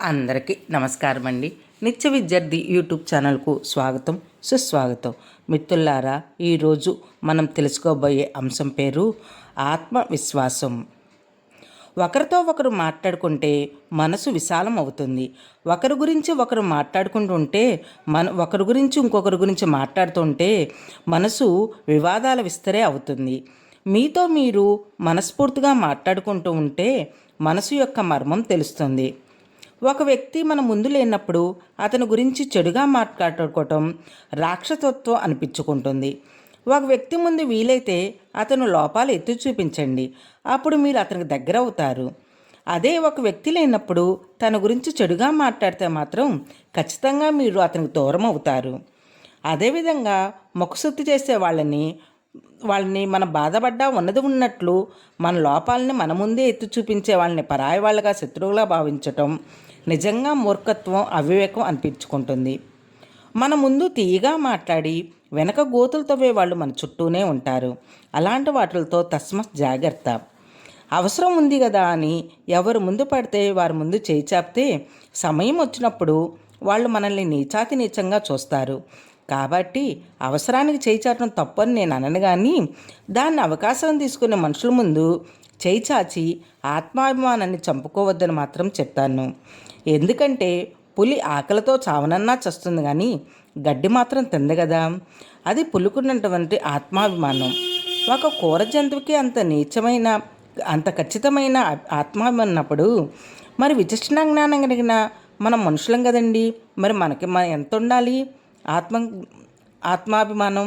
అందరికీ నమస్కారం అండి నిత్య విద్యార్థి యూట్యూబ్ ఛానల్కు స్వాగతం సుస్వాగతం. మిత్రులారా ఈరోజు మనం తెలుసుకోబోయే అంశం పేరు ఆత్మవిశ్వాసం. ఒకరితో ఒకరు మాట్లాడుకుంటే మనసు విశాలం అవుతుంది ఒకరి గురించి ఒకరు మాట్లాడుకుంటుంటే మన ఒకరి గురించి ఇంకొకరి గురించి మాట్లాడుతుంటే మనసు వివాదాల విస్తరే అవుతుంది. మీతో మీరు మనస్ఫూర్తిగా మాట్లాడుకుంటూ ఉంటే మనసు యొక్క మర్మం తెలుస్తుంది. ఒక వ్యక్తి మన ముందు లేనప్పుడు అతని గురించి చెడుగా మాట్లాడుకోవటం రాక్షసత్వం అనిపించుకుంటుంది. ఒక వ్యక్తి ముందు వీలైతే అతను లోపాలు ఎత్తి చూపించండి. అప్పుడు మీరు అతనికి దగ్గర అవుతారు అదే ఒక వ్యక్తి లేనప్పుడు తన గురించి చెడుగా మాట్లాడితే మాత్రం ఖచ్చితంగా మీరు అతనికి దూరం అవుతారు అదేవిధంగా ముఖశుద్ధి చేసే వాళ్ళని వాళ్ళని మన బాధపడ్డా ఉన్నది ఉన్నట్లు మన లోపాలని మన ముందే ఎత్తి చూపించే వాళ్ళని పరాయి వాళ్ళగా శత్రువులా భావించటం నిజంగా మూర్ఖత్వం అవివేకం అనిపించుకుంటుంది. మన ముందు తీయగా మాట్లాడి వెనక గోతులు తవ్వే వాళ్ళు మన చుట్టూనే ఉంటారు. అలాంటి వాటిలతో తస్మత్ జాగ్రత్త. అవసరం ఉంది కదా అని ఎవరు ముందు పడితే వారి ముందు చేయి చాపితే సమయం వచ్చినప్పుడు వాళ్ళు మనల్ని నీచాతి నీచంగా చూస్తారు. కాబట్టి అవసరానికి చేయి చాటడం తప్పని నేను అనను కానీ దాన్ని అవకాశం తీసుకునే మనుషుల ముందు చేయి చాచి ఆత్మాభిమానాన్ని చంపుకోవద్దని మాత్రం చెప్తాను ఎందుకంటే పులి ఆకలితో చావనన్నా చస్తుంది కానీ గడ్డి మాత్రం తింది కదా అది పులుకున్నటువంటి ఆత్మాభిమానం. ఒక కూర జంతువుకి అంత నీచమైన అంత ఖచ్చితమైన ఆత్మాభిమానం ఉన్నప్పుడు మరి విచక్షణ జ్ఞానం కలిగిన మనం మనుషులం కదండి. మరి మనకి మన ఎంత ఉండాలి ఆత్మ ఆత్మాభిమానం?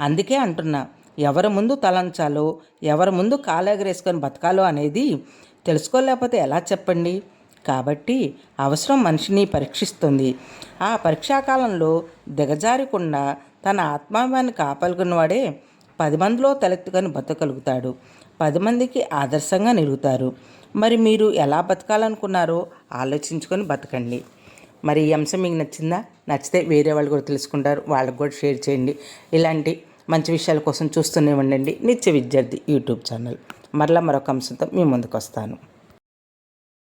అందుకే అంటున్నా. ఎవరి ముందు తలంచాలో ఎవరి ముందు కాలెగరేసుకొని బతకాలో అనేది తెలుసుకోలేకపోతే ఎలా చెప్పండి? కాబట్టి అవసరం మనిషిని పరీక్షిస్తుంది. ఆ పరీక్షాకాలంలో దిగజారకుండా తన ఆత్మాభిమాన్ని కాపాడుకున్నవాడే పది మందిలో తలెత్తుకొని బతకగలుగుతాడు. పది మందికి ఆదర్శంగా నిలుగుతారు. మరి మీరు ఎలా బతకాలనుకున్నారో ఆలోచించుకొని బతకండి. మరి ఈ అంశం మీకు నచ్చిందా? నచ్చితే వేరే వాళ్ళు కూడా తెలుసుకుంటారు. వాళ్ళకు కూడా షేర్ చేయండి. ఇలాంటి మంచి విషయాల కోసం చూస్తూనే ఉండండి. నిత్య విద్యార్థి యూట్యూబ్ ఛానల్. మరలా మరొక అంశంతో మీ ముందుకు వస్తాను